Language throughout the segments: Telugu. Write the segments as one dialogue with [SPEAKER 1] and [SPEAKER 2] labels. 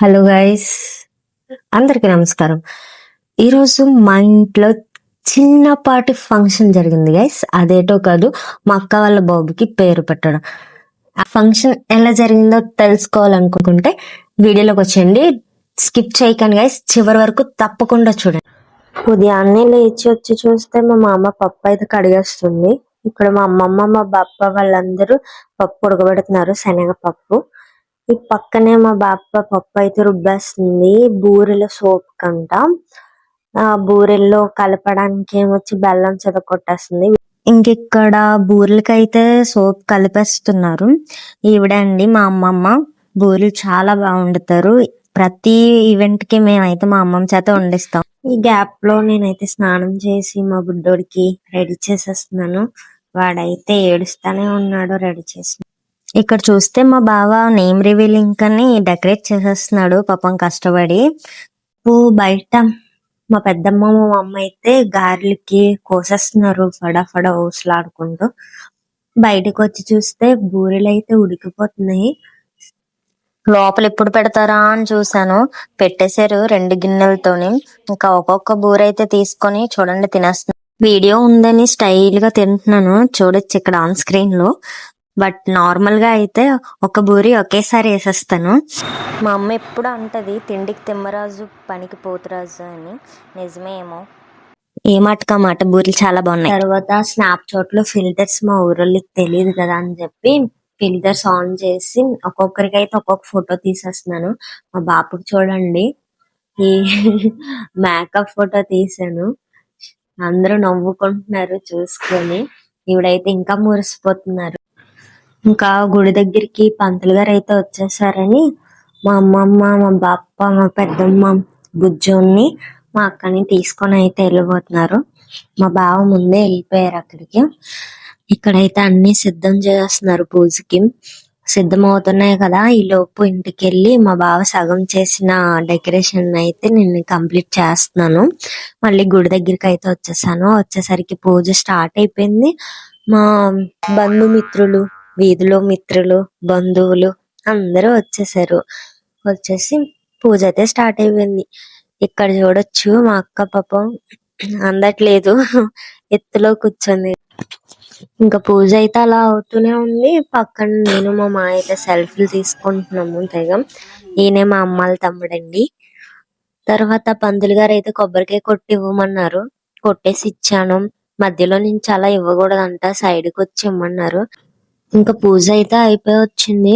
[SPEAKER 1] Hello guys. అందరికీ నమస్కారం. ఈరోజు మా ఇంట్లో చిన్నపాటి ఫంక్షన్ జరిగింది గైస్. అదేటో కాదు మా అక్క వాళ్ళ బాబుకి పేరు పెట్టడం. ఆ ఫంక్షన్ ఎలా జరిగిందో తెలుసుకోవాలనుకుంటే వీడియోలోకి వచ్చేయండి. స్కిప్ చేయకండి గైస్. చివరి వరకు తప్పకుండా చూడండి. ఉదయాన్నే లేచి వచ్చి చూస్తే మా మామ పప్పు అయితే కడిగేస్తుంది. ఇక్కడ మా అమ్మమ్మ మా బాప్ప వాళ్ళందరూ పప్పు ఉడకబెడుతున్నారు శనగపప్పు. ఈ పక్కనే మా బాప పప్పు అయితే రుబ్బేస్తుంది. బూరెల సోప్ కంట. ఆ బూరెల్లో కలపడానికి ఏమొచ్చి బెల్లం చెదకొట్టేస్తుంది. ఇంకిక్కడ బూరెలకైతే సోప్ కలిపేస్తున్నారు. ఈవిడండి మా అమ్మమ్మ. బూరెలు చాలా బాగుండుతారు. ప్రతి ఈవెంట్కి మేమైతే మా అమ్మమ్మ చేత వండిస్తాం. ఈ గ్యాప్లో నేనైతే స్నానం చేసి మా బుడ్డోడికి రెడీ చేసేస్తున్నాను. వాడైతే ఏడుస్తానే ఉన్నాడు రెడీ చేసి. ఇక్కడ చూస్తే మా బావ నేమ్ రివీలింగ్ అని డెకరేట్ చేసేస్తున్నాడు. పాపం కష్టపడి బయట మా పెద్దమ్మ మా అమ్మ అయితే గారెలకి కోసేస్తున్నారు. ఫడాఫడ ఊసలాడుకుంటూ. బయటకు వచ్చి చూస్తే బూరెలు అయితే ఉడికిపోతున్నాయి. లోపల ఎప్పుడు పెడతారా అని చూసాను పెట్టేశారు రెండు గిన్నెలతోని. ఇంకా ఒక్కొక్క బూర అయితే తీసుకొని చూడండి తినేస్తున్నాను వీడియో ఉందని స్టైల్గా తింటున్నాను. చూడొచ్చు ఇక్కడ ఆన్ స్క్రీన్లో. బట్ నార్మల్గా అయితే ఒక బూరి ఒకేసారి వేసేస్తాను. మా అమ్మ ఎప్పుడు అంటది తిండికి తిమ్మరాజు పనికి పోతురాజు అని. నిజమేమో ఏ మాటకా మాట? బూరెలు చాలా బాగున్నాయి. తర్వాత స్నాప్ చాట్లో ఫిల్టర్స్ మా ఊరోళ్ళకి తెలియదు కదా అని చెప్పి ఫిల్టర్స్ ఆన్ చేసి ఒక్కొక్కరికి అయితే ఒక్కొక్క ఫోటో తీసేస్తున్నాను. మా బాపుకి చూడండి. ఈ మేకప్ ఫోటో తీసాను. అందరూ నవ్వుకుంటున్నారు చూసుకొని. ఈవిడైతే ఇంకా మురిసిపోతున్నారు. ఇంకా గుడి దగ్గరికి పంతులు గారు అయితే వచ్చేసారని మా అమ్మమ్మ మా బాప్ప మా పెద్దమ్మ బుజ్జోన్ని మా అక్కని తీసుకొని అయితే వెళ్ళిపోతున్నారు. మా బావ ముందే వెళ్ళిపోయారు అక్కడికి. ఇక్కడైతే అన్ని సిద్ధం చేస్తున్నారు పూజకి. సిద్ధం అవుతున్నాయి కదా ఈ లోపు ఇంటికి వెళ్ళి మా బావ సగం చేసిన డెకరేషన్ అయితే నేను కంప్లీట్ చేస్తున్నాను. మళ్ళీ గుడి దగ్గరికి అయితే వచ్చేసాను. వచ్చేసరికి పూజ స్టార్ట్ అయిపోయింది. మా బంధుమిత్రులు వీధిలో మిత్రులు బంధువులు అందరూ వచ్చేసారు. వచ్చేసి పూజ అయితే స్టార్ట్ అయిపోయింది. ఇక్కడ చూడొచ్చు మా అక్క పాపం అందట్లేదు. ఎత్తులో కూర్చొని. ఇంకా పూజ అయితే అలా అవుతూనే ఉంది. పక్కన నేను మా మా అయితే సెల్ఫీలు తీసుకుంటున్నాము తెగ ఈయనే మా అమ్మాల తమ్ముడండి. తర్వాత పంతులు గారు అయితే కొబ్బరికాయ కొట్టి ఇవ్వమన్నారు. కొట్టేసి ఇచ్చాను. మధ్యలో నుంచి అలా ఇవ్వకూడదంట. సైడ్కి వచ్చి ఇమ్మన్నారు. ఇంకా పూజ అయితే అయిపోయి వచ్చింది.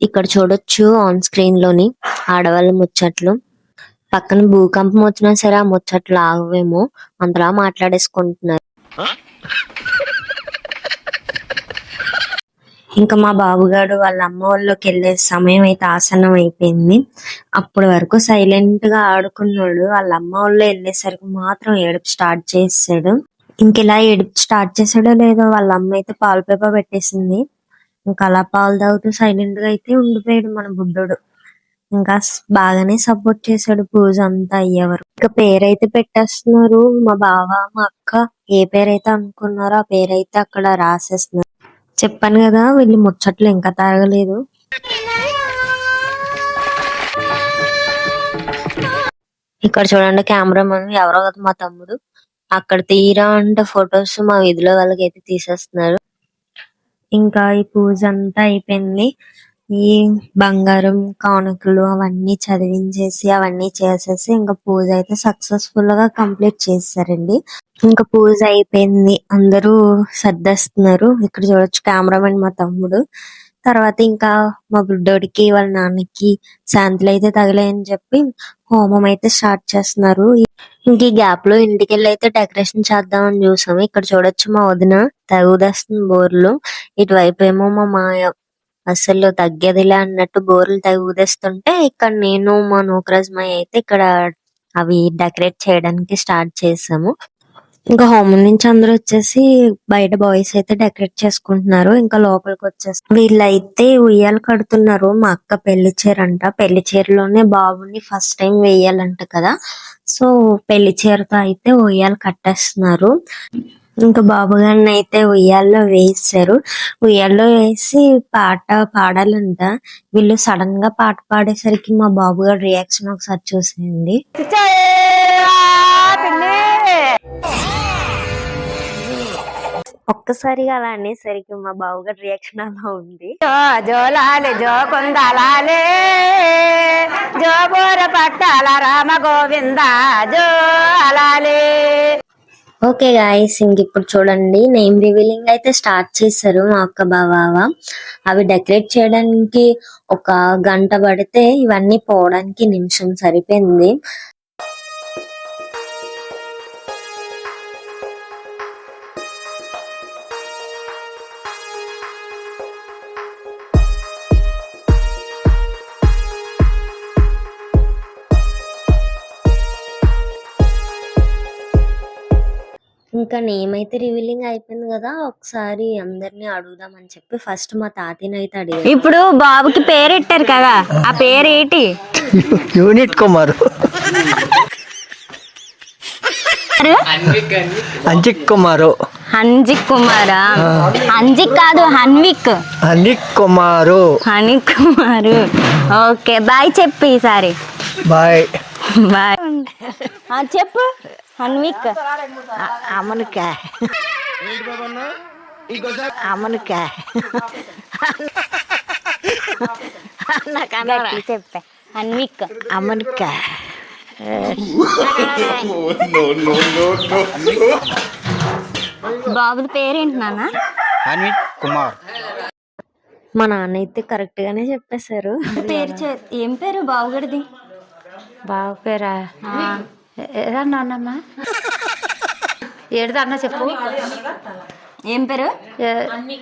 [SPEAKER 1] ఇక్కడ చూడొచ్చు ఆన్ స్క్రీన్లోని ఆడవాళ్ళ ముచ్చట్లు. పక్కన భూకంపం వచ్చినా సరే ఆ ముచ్చట్లు ఆగవేమో. అంతలా మాట్లాడేసుకుంటున్నారు. ఇంకా మా బాబుగాడు వాళ్ళ అమ్మ వాళ్ళకి వెళ్ళే సమయం అయితే ఆసనం అయిపోయింది. అప్పటి వరకు సైలెంట్గా ఆడుకున్నాడు. వాళ్ళ అమ్మ వాళ్ళు వెళ్ళేసరికి మాత్రం ఏడుపు స్టార్ట్ చేసాడు ఇంకెలా ఏడుపు స్టార్ట్ చేసాడో లేదో వాళ్ళ అమ్మ అయితే పాలు పేప పెట్టేసింది. ఇంకా అలా పాలు తాగుతూ సైలెంట్గా అయితే ఉండిపోయాడు మన బుడ్డోడు. ఇంకా బాగానే సపోర్ట్ చేశాడు పూజ అంతా అయ్యేవారు ఇంకా పేరైతే పెట్టేస్తున్నారు. మా బావ మా అక్క ఏ పేరైతే అనుకున్నారో ఆ పేరైతే అక్కడ రాసేస్తున్నారు. చెప్పాను కదా వీళ్ళు ముచ్చట్లు ఇంకా తాగలేదు. ఇక్కడ చూడండి కెమెరామన్ ఎవరో కదా మా తమ్ముడు. అక్కడ తీరా అంటే ఫొటోస్ మా వీధిలో వాళ్ళకి అయితే తీసేస్తున్నారు. ఇంకా ఈ పూజ అంతా అయిపోయింది. ఈ బంగారం కానుకలు అవన్నీ చదివించేసి అవన్నీ చేసేసి ఇంకా పూజ అయితే సక్సెస్ఫుల్గా కంప్లీట్ చేశారండి. ఇంకా పూజ అయిపోయింది. అందరూ సర్దేస్తున్నారు. ఇక్కడ చూడొచ్చు కెమెరామెన్ మా తమ్ముడు. తర్వాత ఇంకా మా బుడ్డోడికి వాళ్ళ నాన్నకి శాంతులు అయితే తగిలాయని చెప్పి హోమం అయితే స్టార్ట్ చేస్తున్నారు. ఇంక ఈ గ్యాప్లో ఇంటికి వెళ్ళి అయితే డెకరేషన్ చేద్దామని చూసాము ఇక్కడ చూడొచ్చు మా వదిన తగుదేస్తుంది బోర్లు. ఇటువైపు ఏమో మా మాయ. అసలు తగ్గేదిలే అన్నట్టు బోర్లు తగుదేస్తుంటే ఇక్కడ నేను మా నూకరాజ్ మాయ అయితే ఇక్కడ అవి డెకరేట్ చేయడానికి స్టార్ట్ చేసాము. ఇంకా హోమం నుంచి అందరూ వచ్చేసి బయట బాయ్స్ అయితే డెకరేట్ చేసుకుంటున్నారు. ఇంకా లోపలికి వచ్చేసి వీళ్ళైతే ఉయ్యాల కడుతున్నారు. మా అక్క పెళ్ళి చీర అంట పెళ్ళి చీరలోనే బాబుని ఫస్ట్ టైం వేయాలంట కదా. సో పెళ్ళి చీరతో అయితే ఉయ్యాల కట్టేస్తున్నారు. ఇంకా బాబు గారిని అయితే ఉయ్యాల్లో వేసారు ఉయ్యాల్లో వేసి పాట పాడాలంట. వీళ్ళు సడన్గా పాట పాడేసరికి మా బాబు గారి రియాక్షన్ ఒకసారి చూసింది ఒక్కసారిగా అలా అనేసరికి మా బాబు గారి రియాక్షన్ అలా ఉంది.
[SPEAKER 2] జోలాలి జో కొందలాలి జో బోర పట్టాల రామ గోవింద జో అలాలి.
[SPEAKER 1] ఓకే గాయస్ ఇంక ఇప్పుడు చూడండి నేమ్ రివీలింగ్ అయితే స్టార్ట్ చేశారు మా అక్క బావ అవి డెకరేట్ చేయడానికి ఒక గంట పడితే ఇవన్నీ పోవడానికి నిమిషం సరిపోయింది. ఇంకా నేమ్ అయితే రివీలింగ్ అయిపోయింది కదా ఒకసారి అందరిని అడుగుదామని చెప్పి ఫస్ట్ మా తాతయ్యని అయితే అడిగారు
[SPEAKER 2] ఇప్పుడు బాబుకి పేరెట్టారు కదా ఆ పేరు ఏంటి?
[SPEAKER 3] యూనిట్ కుమార్. అంజిక్ కుమారు.
[SPEAKER 2] హన్జిక్ కుమారా? హన్జిక్ కాదు హన్విక్.
[SPEAKER 3] అనిక్ కుమారు.
[SPEAKER 2] హనిక్ కుమారు. ఓకే బాయ్ చెప్పు ఈసారి.
[SPEAKER 3] బాయ్.
[SPEAKER 2] బాయ్. ఆ, చెప్పు. హన్విక్
[SPEAKER 4] అమనుక అమనుక
[SPEAKER 2] గట్టి చెప్పే. హన్విక్
[SPEAKER 4] అమనుక
[SPEAKER 2] బాబుది పేరేంటి నాన్న?
[SPEAKER 5] కుమార్.
[SPEAKER 1] మా నాన్న అయితే కరెక్ట్ గానే చెప్పేశారు.
[SPEAKER 2] పేరు చె- ఏం పేరు బాబుగడిది?
[SPEAKER 4] బాబు పేరా? ఏదన్నా అన్నమ్మా ఏడుదన్నా చెప్పు.
[SPEAKER 2] ఏం పేరు?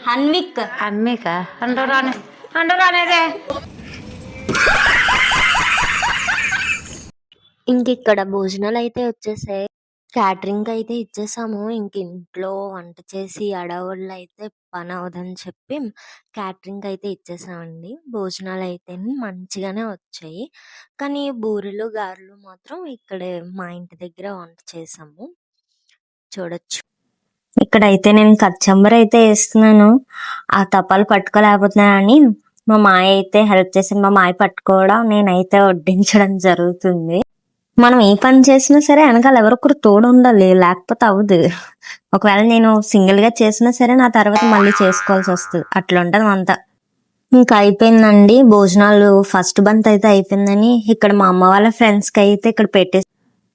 [SPEAKER 2] హన్విక్.
[SPEAKER 4] అమ్మిక అండరానే అండరానేదే
[SPEAKER 1] ఇంక ఇక్కడ భోజనాలు అయితే వచ్చేసాయి. క్యాటరింగ్ అయితే ఇచ్చేసాము. ఇంక ఇంట్లో వంట చేసి అడవుళ్ళు అయితే పని అవదని చెప్పి క్యాటరింగ్ అయితే ఇచ్చేసామండి. భోజనాలు అయితే మంచిగానే వచ్చాయి. కానీ బూరెలు గారెలు మాత్రం ఇక్కడే మా ఇంటి దగ్గర వంట చేసాము. చూడొచ్చు. ఇక్కడైతే నేను కచ్చంబర్ అయితే వేస్తున్నాను. ఆ తపాలు పట్టుకోలేకపోతున్నానని మా మాయ అయితే హెల్ప్ చేసి మా మాయ పట్టుకోవడం నేనైతే వడ్డించడం జరుగుతుంది. మనం ఏ పని చేసినా సరే వెనకాల ఎవరొకరు తోడు ఉండాలి లేకపోతే అవ్వదు. ఒకవేళ నేను సింగిల్గా చేసినా సరే నా తర్వాత మళ్ళీ చేసుకోవాల్సి వస్తుంది. అట్లా ఉంటుంది అంతా. ఇంకా అయిపోయిందండి. భోజనాలు ఫస్ట్ బంత్ అయితే అయిపోయిందని ఇక్కడ మా అమ్మ వాళ్ళ ఫ్రెండ్స్కి అయితే ఇక్కడ పెట్టేసి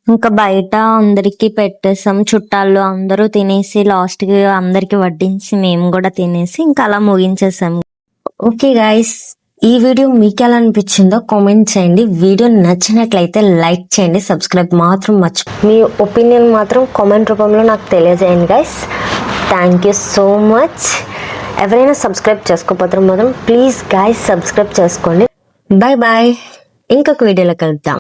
[SPEAKER 1] ఇంకా బయట అందరికి పెట్టేసాం. చుట్టాలు అందరూ తినేసి లాస్ట్కి అందరికి వడ్డించి మేము కూడా తినేసి ఇంకా అలా ముగించేసాం. ఓకే గాయస్ ఈ వీడియో మీకు ఎలా అనిపించిందో కామెంట్ చేయండి. వీడియో నచ్చినట్లయితే లైక్ చేయండి. సబ్స్క్రైబ్ మాత్రం మర్చి మీ ఒపీనియన్ మాత్రం కామెంట్ రూపంలో నాకు తెలియజేయండి guys thank you so much ఎవరైనా సబ్స్క్రైబ్ చేసుకోకపోతే మాత్రం ప్లీజ్ గైస్ సబ్స్క్రైబ్ చేసుకోండి. బాయ్ బాయ్ ఇంకొక వీడియోలో కలుద్దాం.